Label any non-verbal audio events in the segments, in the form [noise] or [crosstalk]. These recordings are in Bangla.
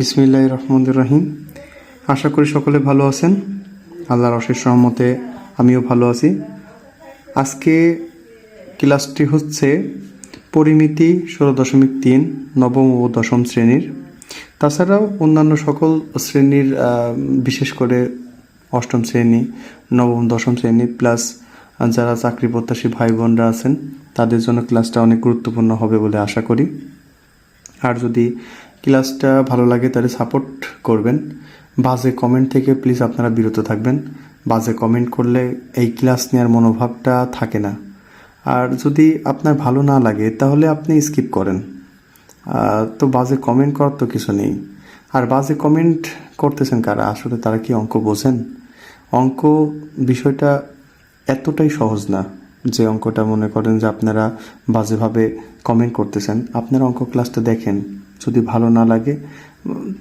বিসমিল্লাহ রহমান রহিম। আশা করি সকলে ভালো আছেন। আল্লাহর অশেষ রহমতে আমিও ভালো আছি। আজকে ক্লাসটি হচ্ছে পরিমিতি ষোলো দশমিক তিন, নবম ও দশম শ্রেণির। তাছাড়াও অন্যান্য সকল শ্রেণির বিশেষ করে অষ্টম শ্রেণি, নবম, দশম শ্রেণি, প্লাস যারা চাকরি প্রত্যাশী ভাই বোনরা আছেন, তাদের জন্য ক্লাসটা অনেক গুরুত্বপূর্ণ হবে বলে আশা করি। আর যদি ক্লাসটা ভালো লাগে তাহলে সাপোর্ট করবেন। বাজে কমেন্ট থেকে প্লিজ আপনারা বিরত থাকবেন। বাজে কমেন্ট করলে এই ক্লাস নেওয়ার মনোভাবটা থাকে না। আর যদি আপনার ভালো না লাগে, তাহলে আপনি স্কিপ করেন। তো বাজে কমেন্ট করার তো কিছু নেই। আর বাজে কমেন্ট করতেছেন কারা? আসলে তারা কি অঙ্ক বোঝেন? অঙ্ক বিষয়টা এতটাই সহজ না যে অঙ্কটা মনে করেন যে আপনারা বাজেভাবে কমেন্ট করতেছেন। আপনারা অঙ্ক ক্লাসটা দেখেন। যদি ভালো না লাগে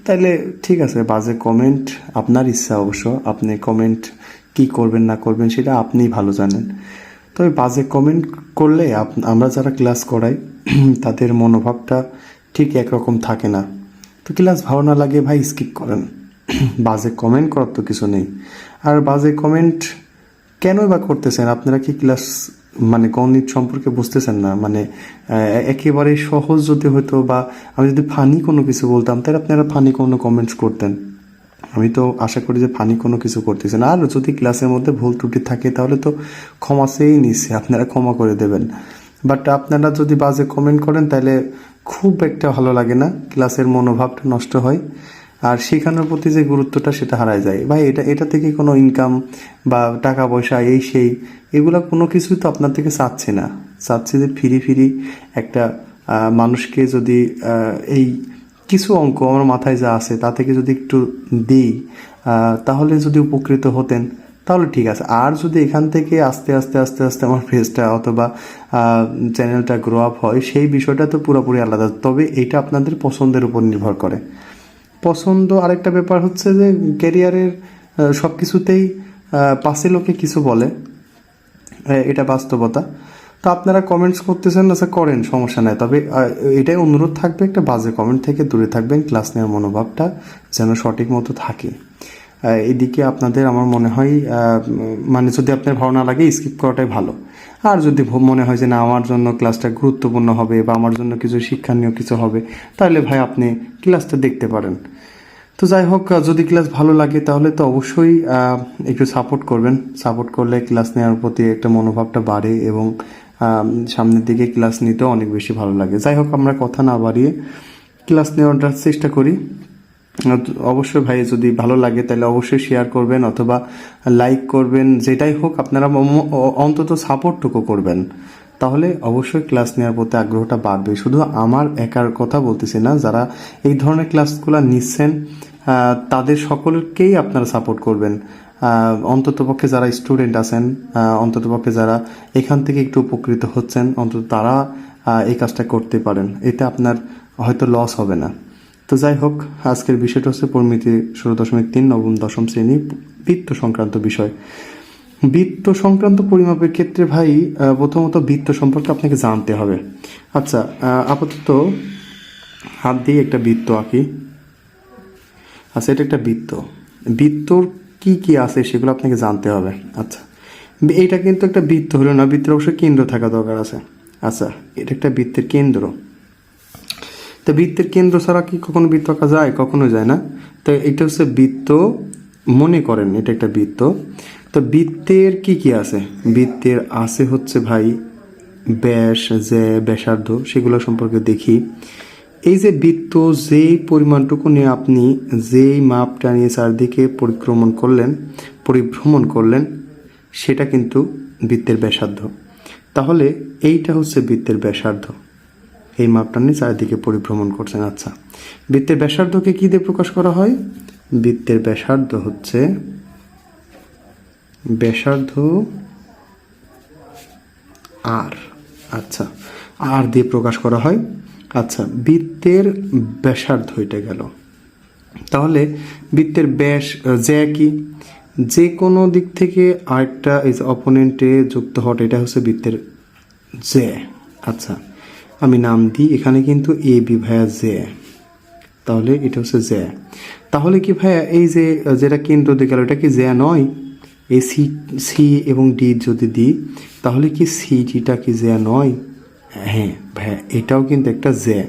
তাহলে ঠিক আছে, বাজে কমেন্ট আপনার ইচ্ছা অবশ্য, আপনি কমেন্ট কি করবেন, না করবেন, সেটা আপনিই ভালো জানেন। তবে বাজে কমেন্ট করলে আমরা যারা ক্লাস করাই, [clears throat] তাদের মনোভাবটা ঠিক একরকম থাকে না। তো ক্লাস ভালো না লাগে ভাই স্কিপ করেন। [clears throat] বাজে কমেন্ট করার তো কিছু নেই। আর বাজে কমেন্ট কেনই বা করতেছেন? আপনারা কি ক্লাস মানে গণিত সম্পর্কে বুঝতেছেন না মানে একেবারে সহজ যদি হতো বা আমি যদি ফানি কোনো কিছু বলতাম, তাহলে আপনারা ফানি কোনো কমেন্টস করতেন। আমি তো আশা করি যে ফানি কোনো কিছু করতেছেন। আর যদি ক্লাসের মধ্যে ভুল ত্রুটি থাকে, তাহলে তো ক্ষমা চেয়েই নিচ্ছে আপনারা ক্ষমা করে দেবেন। বাট আপনারা যদি বাজে কমেন্ট করেন, তাহলে খুব একটা ভালো লাগে না। ক্লাসের মনোভাবটা নষ্ট হয়। আর শেখানোর প্রতি যে গুরুত্বটা সেটা হারায় যায়। ভাই, এটা এটা থেকে কোনো ইনকাম বা টাকা পয়সা এই সেই, এগুলা কোনো কিছুই তো আপনার থেকে চাচ্ছে না। চাচ্ছে যে ফিরি ফিরি একটা মানুষকে যদি এই কিছু অঙ্ক আমার মাথায় যা আছে তা থেকে যদি একটু দিই তাহলে যদি উপকৃত হতেন, তাহলে ঠিক আছে। আর যদি এখান থেকে আস্তে আস্তে আস্তে আস্তে আমার ফেসটা অথবা চ্যানেলটা গ্রো আপ হয়, সেই বিষয়টা তো পুরোপুরি আলাদা। তবে এটা আপনাদের পছন্দের উপর নির্ভর করে। পছন্দ আরেকটা ব্যাপার হচ্ছে যে ক্যারিয়ারের সব কিছুতেই পাশে লোকে কিছু বলে এ, এটা বাস্তবতা। তো আপনারা কমেন্টস করতেছেন আচ্ছা করেন সমস্যা নাই। তবে এটাই অনুরোধ থাকবে একটা বাজে কমেন্ট থেকে দূরে থাকবেন ক্লাস নেওয়ার মনোভাবটা যেন সঠিক মতো থাকে। এদিকে আপনাদের আমার মনে হয় মানে যদি আপনার ভালো না লাগে স্কিপ করাটাই ভালো। আর যদি মনে হয় যে না, আমার জন্য ক্লাসটা গুরুত্বপূর্ণ হবে বা আমার জন্য কিছু শিক্ষণীয় কিছু হবে, তাহলে ভাই আপনি ক্লাসটা দেখতে পারেন। তো যাই হোক যদি ক্লাস ভালো লাগে, তাহলে তো অবশ্যই একটু সাপোর্ট করবেন। সাপোর্ট করলে ক্লাস নেওয়ার প্রতি একটা মনোভাবটা বাড়ে এবং সামনের দিকে ক্লাস নিতেও অনেক বেশি ভালো লাগে। যাই হোক, আমরা কথা না বাড়িয়ে ক্লাস নেওয়ার চেষ্টা করি। অবশ্যই ভাই, যদি ভালো লাগে, তাহলে অবশ্যই শেয়ার করবেন অথবা লাইক করবেন, যেটাই হোক, আপনারা অন্তত সাপোর্টটুকু করবেন। তাহলে অবশ্যই ক্লাস নেওয়ার প্রতি আগ্রহটা বাড়বে। শুধু আমার একার কথা বলতেছি না, যারা এই ধরনের ক্লাসগুলো নিচ্ছেন তাদের সকলকেই আপনারা সাপোর্ট করবেন। অন্তত পক্ষে যারা স্টুডেন্ট আছেন অন্তত পক্ষে যারা এখান থেকে একটু উপকৃত হচ্ছেন, অন্তত তারা এই কাজটা করতে পারেন। এতে আপনার হয়তো লস হবে না। তো যাই হোক, আজকের বিষয়টা হচ্ছে পরিমিতি ষোলো দশমিক তিন নবম দশম শ্রেণি বৃত্ত সংক্রান্ত বিষয়। বৃত্ত সংক্রান্ত পরিমাপের ক্ষেত্রে ভাই প্রথমত বৃত্ত সম্পর্কে আপনাকে জানতে হবে। আচ্ছা আপাতত হাত দিয়ে একটা বৃত্ত আঁকি। আচ্ছা এটা একটা বৃত্ত। বৃত্তর কি কি আছে সেগুলো আপনাকে জানতে হবে। আচ্ছা এইটা কিন্তু একটা বৃত্ত হলো না, বৃত্তের অবশ্যই কেন্দ্র থাকা দরকার আছে। আচ্ছা এটা একটা বৃত্তের কেন্দ্র। তো বৃত্তের কেন্দ্র ছাড়া কি কখনো বৃত্ত আঁকা যায়? কখনো যায় না। তো এটা হচ্ছে বৃত্ত মনে করেন, এটা একটা বৃত্ত। তো বৃত্তের কি কি আছে? বৃত্তের আছে হচ্ছে ভাই ব্যাস যে ব্যাসার্ধ, সেগুলো সম্পর্কে দেখি। এই যে বৃত্ত যেই পরিমাণটুকু নিয়ে আপনি যেই মাপটা নিয়ে চারদিকে পরিক্রমণ করলেন, পরিভ্রমণ করলেন, সেটা কিন্তু বৃত্তের ব্যাসার্ধ। তাহলে এইটা হচ্ছে বৃত্তের ব্যাসার্ধ। এই মাপটা নিয়ে চারিদিকে পরিভ্রমণ করছেন। আচ্ছা বৃত্তের ব্যাসার্ধকে কি দিয়ে প্রকাশ করা হয়? বৃত্তের ব্যাসার্ধ হচ্ছে ব্যাসার্ধ আর। আচ্ছা আর দিয়ে প্রকাশ করা হয়? আচ্ছা বৃত্তের ব্যাসার্ধ এটা গেল। তাহলে বৃত্তের ব্যাস যে কি যে কোনো দিক থেকে আরেকটা, এই অপোনেন্টে যুক্ত হট এটা হচ্ছে বৃত্তের জে আচ্ছা আমি নাম দিই, এখানে কিন্তু এ বি ভায়া জে তাহলে এটা হচ্ছে জ্যা তাহলে কি ভাইয়া, এই যে, যেটা কেন্দ্র দিয়ে গেল, এটা কি জ্যা নয়? এই সি সি এবং ডি যদি দিই, তাহলে কি সি ডিটা কি জ্যা নয়? হ্যাঁ ভাইয়া, এটাও কিন্তু একটা জ্যা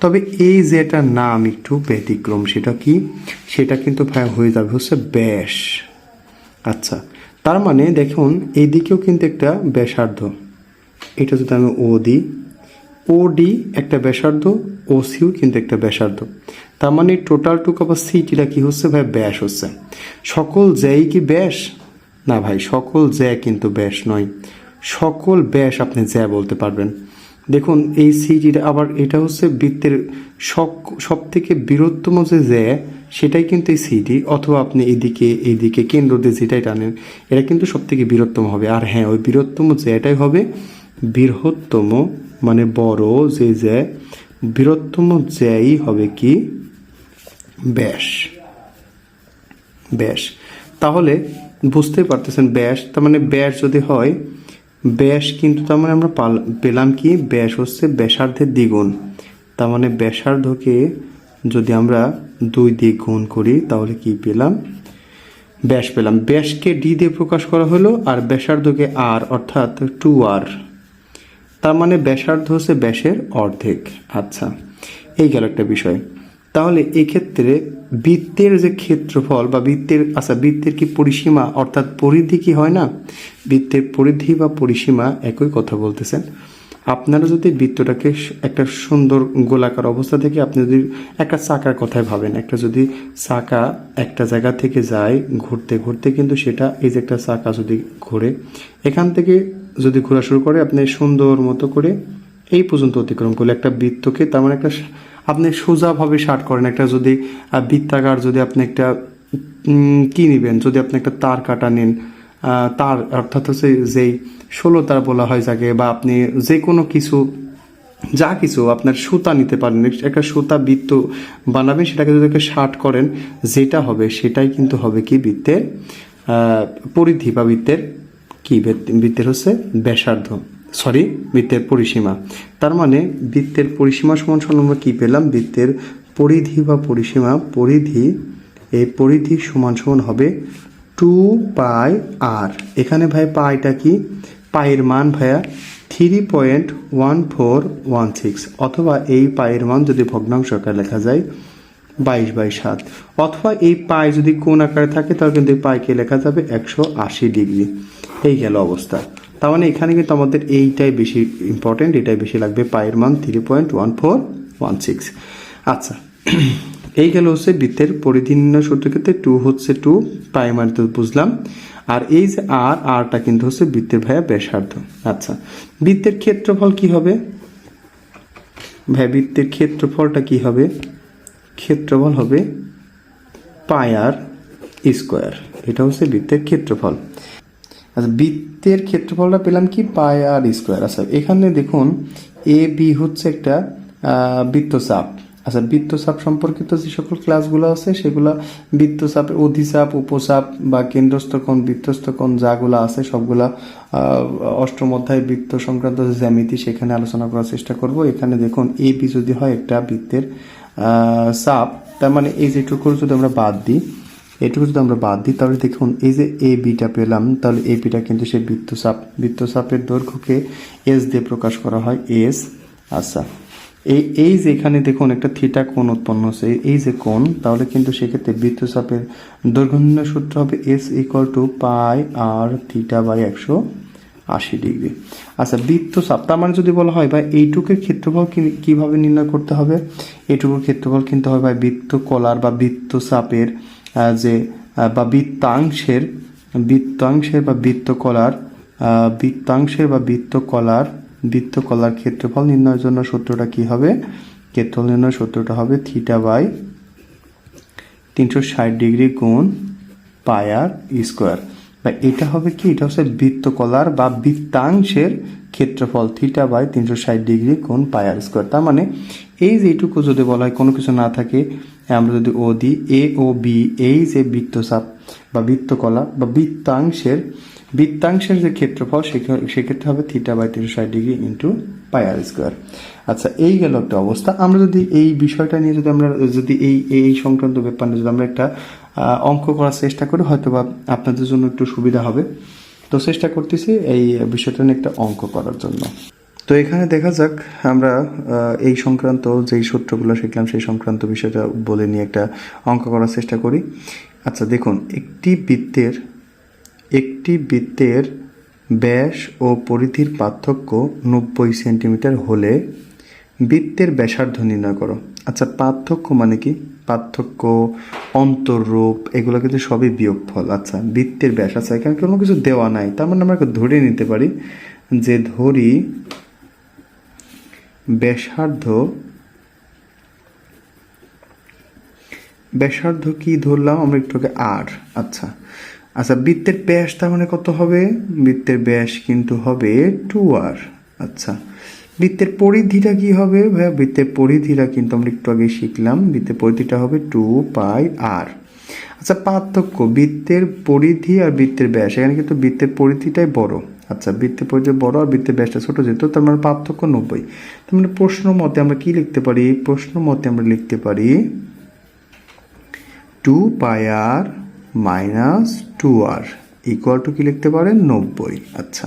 তবে এই জ্যাটার নাম একটু ব্যতিক্রম, সেটা কি? সেটা কিন্তু ভাইয়া হয়ে যাবে হচ্ছে ব্যাস। আচ্ছা তার মানে দেখুন এইদিকেও কিন্তু একটা ব্যাসার্ধ। এটা যদি আমি ও দিই ও ডি একটা ব্যাসার্ধ ও সিও কিন্তু একটা ব্যাসার্ধ। তার মানে টোটাল টুকু বা সিটিটা কি হচ্ছে ভাই? ব্যাস হচ্ছে। সকল জ্যাই কি ব্যাস? না ভাই, সকল জ্যা কিন্তু ব্যাস নয়। সকল ব্যাস আপনি জ্যা বলতে পারবেন। দেখুন, এই সিটিটা আবার এটা হচ্ছে বৃত্তের সব সব থেকে বৃহত্তম যে জ্যা, সেটাই কিন্তু এই সিটি অথবা আপনি এদিকে এইদিকে কেন্দ্র দিয়ে যেটাই টানেন, এটা কিন্তু সব থেকে বৃহত্তম হবে। আর হ্যাঁ ওই বৃহত্তম জ্যাটাই হবে বৃহত্তম মানে বড়, যে জ্যা বৃহত্তম জ্যাই হবে কি? ব্যাস। ব্যাস। তাহলে বুঝতে পারতেছেন, ব্যাস, তার মানে ব্যাস যদি হয়, ব্যাস কিন্তু তার মানে আমরা পেলাম কি? ব্যাস হচ্ছে ব্যাসার্ধের দ্বিগুণ। তার মানে ব্যাসার্ধকে যদি আমরা দুই দিয়ে গুণ করি, তাহলে কি পেলাম? ব্যাস পেলাম। ব্যাসকে ডি দিয়ে প্রকাশ করা হলো, আর ব্যাসার্ধকে আর, অর্থাৎ টু আর। তার মানে ব্যাসার্ধ হচ্ছে ব্যাসের অর্ধেক। আচ্ছা এই গেল একটা বিষয়। তাহলে এক্ষেত্রে বৃত্তের যে ক্ষেত্রফল বা বৃত্তের আচ্ছা বৃত্তের কি পরিসীমা অর্থাৎ পরিধি কি হয় না? বৃত্তের পরিধি বা পরিসীমা একই কথা বলতেছেন। আপনারা যদি বৃত্তটাকে একটা সুন্দর গোলাকার অবস্থা থেকে আপনি যদি একটা চাকার কথায় ভাবেন, একটা যদি চাকা একটা জায়গা থেকে যায় ঘুরতে ঘুরতে কিন্তু সেটা এই যে একটা চাকা যদি ঘোরে, এখান থেকে যদি ঘোরা শুরু করে, আপনি সুন্দর মতো করে এই পর্যন্ত অতিক্রম করলে একটা বৃত্তকে, তার মানে একটা আপনি সোজাভাবে শার্ট করেন। একটা যদি বৃত্তাকার যদি আপনি একটা কি নেবেন? যদি আপনি একটা তার কাটা নেন তার অর্থাৎ হচ্ছে যেই ষোলো তার বলা হয় যাকে, বা আপনি যে কোনো কিছু, যা কিছু আপনার সুতা নিতে পারেন একটা সুতা বৃত্ত বানাবেন, সেটাকে যদি একটা শার্ট করেন, যেটা হবে সেটাই কিন্তু হবে কি বৃত্তের পরিধি বা বৃত্তের কি? বৃত্ত- বৃত্তের হচ্ছে ব্যাসার্ধ। সরি বৃত্তের পরিসীমা। তার মানে বৃত্তের পরিসীমা সমান সমান আমরা কী পেলাম? বৃত্তের পরিধি বা পরিসীমা, পরিধি, এই পরিধি সমান সমান হবে টু পাই আর এখানে ভাই পাইটা কি? পায়ের মান ভাইয়া three point one four one six অথবা এই পায়ের মান যদি ভগ্নাংশ আকারে লেখা যায় বাইশ বাই সাত। অথবা এই পায়ে যদি কোন আকারে থাকে, তাহলে কিন্তু এই পাইকে লেখা যাবে একশো আশি ডিগ্রি। এই গেল অবস্থা। তার মানে এখানে কিন্তু আমাদের এইটাই বেশি ইম্পর্টেন্ট এটাই বেশি লাগবে পায়ের মান three point one four one six আচ্ছা এই গেল হচ্ছে বৃত্তের পরিধি নির্ণয় সূত্রের ক্ষেত্রে টু হচ্ছে টু পায়ের মান তো বুঝলাম। আর এই যে আর আরটা কিন্তু হচ্ছে বৃত্তের ভাইয়া ব্যাসার্ধ। আচ্ছা বৃত্তের ক্ষেত্রফল কি হবে? ভাই বৃত্তের ক্ষেত্রফলটা কি হবে? ক্ষেত্রফল হবে পাই আর স্কোয়ার। এটা হচ্ছে বৃত্তের ক্ষেত্রফল। আচ্ছা বৃত্তের ক্ষেত্রফলটা পেলাম কি? Pi r square. আচ্ছা এখানে দেখুন, এ, বি হচ্ছে একটা বৃত্তচাপ। আচ্ছা বৃত্তচাপ সম্পর্কিত যে সকল ক্লাসগুলো আছে, সেগুলো বৃত্তচাপের অধিচাপ, উপচাপ বা কেন্দ্রস্থ কোণ বৃত্তস্থ যাগুলো আছে, সবগুলা অষ্টম অধ্যায় বৃত্ত সংক্রান্ত যে জ্যামিতি, সেখানে আলোচনা করার চেষ্টা করব। এখানে দেখুন, এ, বি যদি হয় একটা বৃত্তের চাপ, তার মানে এই যেটুকু যদি আমরা বাদ দিই এটুকু যদি আমরা বাদ দিই, তাহলে দেখুন, এই যে এ বিটা পেলাম, তাহলে এ বিটা কিন্তু সেই বৃত্তচাপ। বৃত্তচাপের দৈর্ঘ্যকে এস দিয়ে প্রকাশ করা হয় এস আচ্ছা। এই এই যে এখানে দেখুন, একটা থিটা কোণ উৎপন্ন হচ্ছে। এই- যে কোণ, তাহলে কিন্তু সেক্ষেত্রে বৃত্তচাপের দৈর্ঘ্য সূত্র হবে S equal to pi r theta by একশো আশি ডিগ্রি আচ্ছা বৃত্তচাপ, তার মানে যদি বলা হয় বা এইটুকের ক্ষেত্রফল কীভাবে নির্ণয় করতে হবে? এইটুকুর ক্ষেত্রফল কিন্তু হয় বা বৃত্ত কলার বা বৃত্তচাপের যে বা বৃত্তাংশের বৃত্তাংশের বা বৃত্তকলার বৃত্তাংশের বা বৃত্তকলার বৃত্তকলার ক্ষেত্রফল নির্ণয়ের জন্য সূত্রটা কি হবে? ক্ষেত্রফল নির্ণয় সূত্রটা হবে থিটা বাই তিনশো ষাট ডিগ্রি গুণ পায়ার স্কোয়ার। বা এটা হবে কি? এটা হচ্ছে বৃত্তকলার বা বৃত্তাংশের ক্ষেত্রফল থিটা বাই তিনশো ষাট ডিগ্রি কোন পায়ার স্কোয়ার। তার মানে এই যে এইটুকু যদি বলা হয়, কোনো কিছু না থাকে, আমরা যদি ও দিই এ ও বি এই যে বৃত্তচাপ বা বৃত্তকলা বা বৃত্তাংশের বৃত্তাংশের যে ক্ষেত্রফল, সেক্ষে- সেক্ষেত্রে হবে থিটা বাই তিনশো ষাট ডিগ্রি ইন্টু পায়ার স্কোয়ার। আচ্ছা এই গেল একটা অবস্থা। আমরা যদি এই বিষয়টা নিয়ে যদি আমরা, যদি এই এই সংক্রান্ত ব্যাপার নিয়ে যদি আমরা একটা অঙ্ক করার চেষ্টা করি হয়তো বা আপনাদের জন্য একটু সুবিধা হবে। তো চেষ্টা করতেছি এই বিষয়টা নিয়ে একটা অঙ্ক করার জন্য। তো এখানে দেখা যাক, আমরা এই সংক্রান্ত যেই সূত্রগুলো শিখলাম, সেই সংক্রান্ত বিষয়টা বলে নিয়ে একটা অঙ্ক করার চেষ্টা করি। আচ্ছা দেখুন, একটি বৃত্তের একটি বৃত্তের ব্যাস ও পরিধির পার্থক্য নব্বই সেন্টিমিটার হলে বৃত্তের ব্যাসার্ধ নির্ণয় করো। আচ্ছা পার্থক্য মানে কি? পার্থক্য, অন্তররূপ, এগুলো কিন্তু সবই বিয়োগফল। আচ্ছা বৃত্তের ব্যাস আছে এখানে কোনো কিছু দেওয়া নাই। তার মানে আমরা ধরে নিতে পারি যে ধরি ব্যাসার্ধ ব্যাসার্ধ কি ধরলাম? আমরা একটু আর আচ্ছা। আচ্ছা বৃত্তের ব্যাস তার মানে কত হবে? বৃত্তের ব্যাস কিন্তু হবে টু আর আচ্ছা। বৃত্তের পরিধিটা কি হবে? ভাইয়া, বৃত্তের পরিধিটা কিন্তু আমরা একটু আগে শিখলাম। বৃত্তের পরিধিটা হবে টু পাই আর। আচ্ছা পার্থক্য, বৃত্তের পরিধি আর বৃত্তের ব্যাস। এখানে কিন্তু বৃত্তের পরিধিটাই বড়। আচ্ছা বৃত্তের পরিধি বড় আর বৃত্তের ব্যাসটা ছোট যেত তার মানে পার্থক্য নব্বই। তার মানে প্রশ্ন মতে আমরা কি লিখতে পারি? প্রশ্ন মতে আমরা লিখতে পারি two pi r minus two r. Equal to কি লিখতে পারেন? নব্বই। আচ্ছা।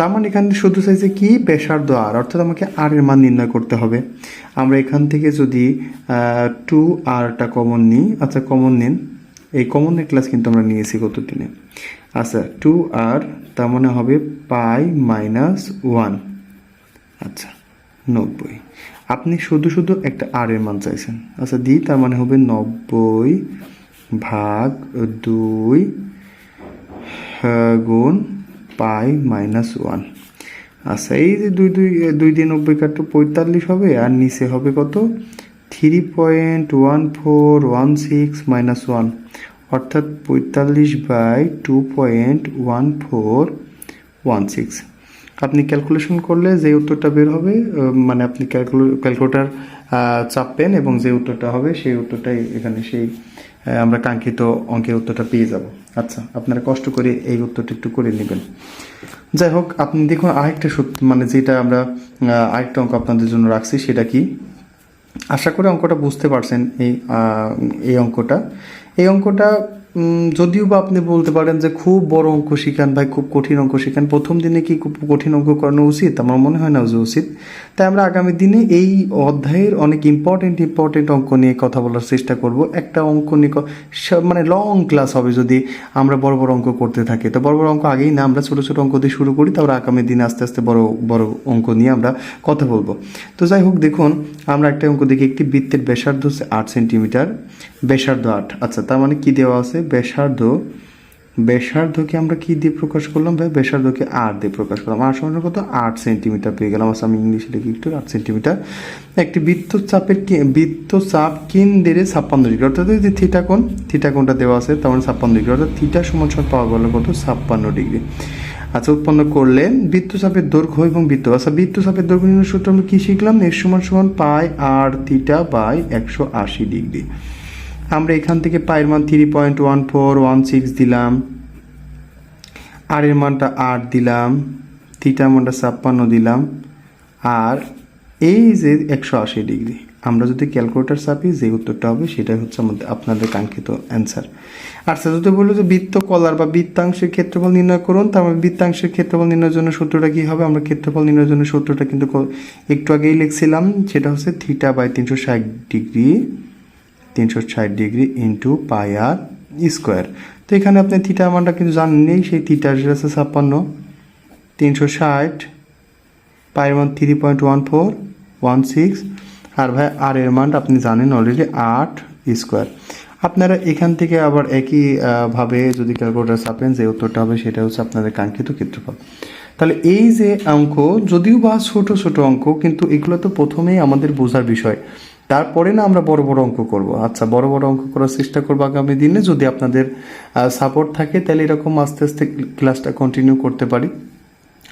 তার মানে এখানে শুধু চাইছে কি? ব্যাসার্ধ আর অর্থাৎ আমাকে আর এর মান নির্ণয় করতে হবে। আমরা এখান থেকে যদি টু আরটা কমন নিই আচ্ছা কমন নিন। এই কমনের ক্লাস কিন্তু আমরা নিয়েছি গত দিনে আচ্ছা টু আর তার মানে হবে পাই মাইনাস ওয়ান আচ্ছা নব্বই। আপনি শুধু শুধু একটা আর এর মান চাইছেন। আচ্ছা দি তার মানে হবে নব্বই ভাগ দুই গুণ পাই মাইনাস ওয়ান আচ্ছা এই যে দুই দুই দুই দিয়ে নব্বই কাটো পঁয়তাল্লিশ হবে, আর নিচে হবে কত? Three point one four one six minus one অর্থাৎ পঁয়তাল্লিশ by two point one four one six আপনি ক্যালকুলেশন করলে যে উত্তরটা বের হবে মানে আপনি ক্যালকুলে ক্যালকুলেটার চাপবেন এবং যে উত্তরটা হবে, সেই উত্তরটাই এখানে সেই আমরা কাঙ্ক্ষিত অঙ্কের উত্তরটা পেয়ে যাব। আচ্ছা আপনারা কষ্ট করে এই উত্তরটা একটু করে নেবেন। যাই হোক, আপনি দেখুন আরেকটা সত্য মানে যেটা আমরা আরেকটা অঙ্ক আপনাদের জন্য রাখছি, সেটা কি? আশা করি অঙ্কটা বুঝতে পারছেন এই এই অঙ্কটা। এই অঙ্কটা যদিও বা আপনি বলতে পারেন যে খুব বড় অঙ্ক শিখান ভাই খুব কঠিন অঙ্ক শিখান, প্রথম দিনে কি খুব কঠিন অঙ্ক করানো উচিত? আমার মনে হয় না যে উচিত। তাই আমরা আগামী দিনে এই অধ্যায়ের অনেক ইম্পর্টেন্ট ইম্পর্টেন্ট অঙ্ক নিয়ে কথা বলার চেষ্টা করব। একটা অঙ্ক নিয়ে মানে লং ক্লাস হবে যদি আমরা বড় বড় অঙ্ক করতে থাকি। তো বড় বড় অঙ্ক আগেই না, আমরা ছোটো ছোটো অঙ্ক দিয়ে শুরু করি, তারপর আগামী দিনে আস্তে আস্তে বড় বড় অঙ্ক নিয়ে আমরা কথা বলব। তো যাই হোক, দেখুন, আমরা একটা অঙ্ক দেখি, একটি বৃত্তের ব্যাসার্ধ আট সেন্টিমিটার ব্যাসার্ধ আট। আচ্ছা তার মানে কি দেওয়া আছে? ব্যাসার্ধ ব্যাসার্ধকে আমরা কি দিয়ে প্রকাশ করলাম ভাই? ব্যাসার্ধকে আর দিয়ে প্রকাশ করলাম। আর সমান কত? আট সেন্টিমিটার পেয়ে গেলাম। আচ্ছা আমি ইংলিশে লিখি একটু, আট সেন্টিমিটার একটি বৃত্ত চাপের কে- বৃত্ত চাপ কেন্দ্রে ছাপ্পান্ন ডিগ্রি। অর্থাৎ এই যে থিটা কোণ থিটা দেওয়া আছে, তার মানে ছাপ্পান্ন ডিগ্রি। অর্থাৎ থিটা সমান সমান পাওয়া গেল কত? ছাপ্পান্ন ডিগ্রি। আচ্ছা উৎপন্ন করলে বৃত্তচাপের দৈর্ঘ্য এবং বৃত্ত। আচ্ছা বৃত্তচাপের দৈর্ঘ্য নির্ণয় সূত্র আমরা কি শিখলাম? এর সমান সমান পাই আর থিটা বাই একশো আশি ডিগ্রি। আমরা এখান থেকে পায়ের মান three point one four one six দিলাম। আর এর মানটা আট দিলাম। থিটার মানটা ছাপ্পান্ন দিলাম। আর এই যে একশো আশি ডিগ্রি, আমরা যদি ক্যালকুলেটার চাপি যে উত্তরটা হবে সেটাই হচ্ছে আমাদের আপনাদের কাঙ্ক্ষিত অ্যান্সার। আর স্যার যদি বলল যে বৃত্ত কলার বা বৃত্তাংশের ক্ষেত্রফল নির্ণয় করুন, তার মানে বৃত্তাংশের ক্ষেত্রফল নির্ণয়ের জন্য সূত্রটা কী হবে? আমরা ক্ষেত্রফল নির্ণয়ের জন্য সূত্রটা কিন্তু একটু আগেই লিখছিলাম, সেটা হচ্ছে থিটা বাই তিনশো ষাট ডিগ্রি তিনশো ষাট degree into pi r square তো এখানে আপনি থিটা মানটা কিন্তু জানেনই সেই থিটা আছে ছাপ্পান্ন। তিনশো ষাট পায়ের মান three point one four one six আর ভাই আর এর মানটা আপনি জানেন অলরেডি আট স্কোয়ার আপনারা এখান থেকে আবার একই ভাবে যদি ক্যালকুলেটার ছাপেন, যে উত্তরটা হবে সেটা হচ্ছে আপনাদের কাঙ্ক্ষিত ক্ষেত্রফল। তাহলে এই যে অঙ্ক, যদিও বা ছোট ছোট অঙ্ক, কিন্তু এগুলো তো প্রথমেই আমাদের বোঝার বিষয়। তারপরে না আমরা বড় বড় অঙ্ক করব। আচ্ছা বড় বড় অঙ্ক করার চেষ্টা করব আগামী দিনে। যদি আপনাদের সাপোর্ট থাকে, তাহলে এরকম আস্তে আস্তে ক্লাসটা কন্টিনিউ করতে পারি।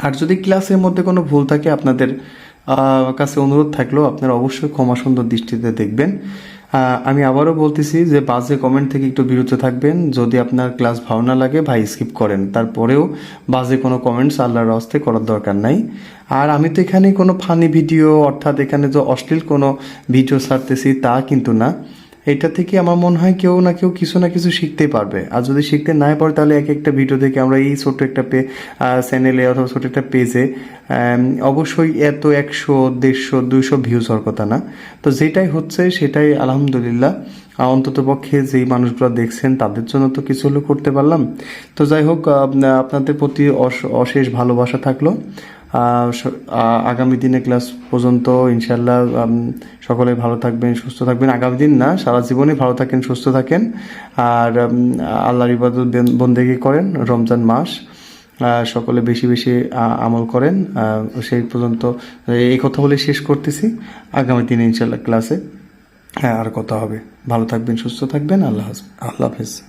আর যদি ক্লাসের মধ্যে কোনো ভুল থাকে, আপনাদের কাছে অনুরোধ থাকলেও আপনারা অবশ্যই ক্ষমা সুন্দর দৃষ্টিতে দেখবেন। আমি আবারও বলতেছি যে বাজে কমেন্ট থেকে একটু বিরত থাকবেন। যদি আপনার ক্লাস ভালো না লাগে, ভাই স্কিপ করেন। তারপরেও বাজে কোনো কমেন্টস আল্লাহর রাস্তে করার দরকার নাই। আর আমি তো এখানে কোনো ফানি ভিডিও অর্থাৎ এখানে যে অশ্লীল কোনো ভিডিও ছাড়তেছি তা কিন্তু না। এটা থেকে আমার মনে হয় কেউ না কেউ কিছু না কিছু শিখতে পারবে। আর যদি শিখতে না পারে, তাহলে এক একটা ভিডিও দেখে আমরা এই ছোট্ট একটা পে চ্যানেলে অথবা ছোট একটা পেজে অবশ্যই এত একশো, দেড়শো, দুইশো ভিউজ হওয়ার কথা না। তো যেটাই হচ্ছে, সেটাই আলহামদুলিল্লাহ অন্তত পক্ষে যেই মানুষগুলো দেখছেন, তাদের জন্য তো কিছু হলেও করতে পারলাম। তো যাই হোক আপনাদের প্রতি অশেষ ভালোবাসা থাকল। আগামী দিনে ক্লাস পর্যন্ত ইনশাল্লাহ সকলে ভালো থাকবেন, সুস্থ থাকবেন। আগামী দিন না, সারা জীবনে ভালো থাকেন, সুস্থ থাকেন। আর আল্লাহর ইবাদত বেন- বন্দেগী করেন রমজান মাস। সকলে বেশি বেশি আমল করেন। সেই পর্যন্ত, এই কথা বলে শেষ করতেছি। আগামী দিনে ইনশাল্লাহ ক্লাসে হ্যাঁ আর কথা হবে। ভালো থাকবেন, সুস্থ থাকবেন। আল্লাহ আল্লাহ হাফেজ।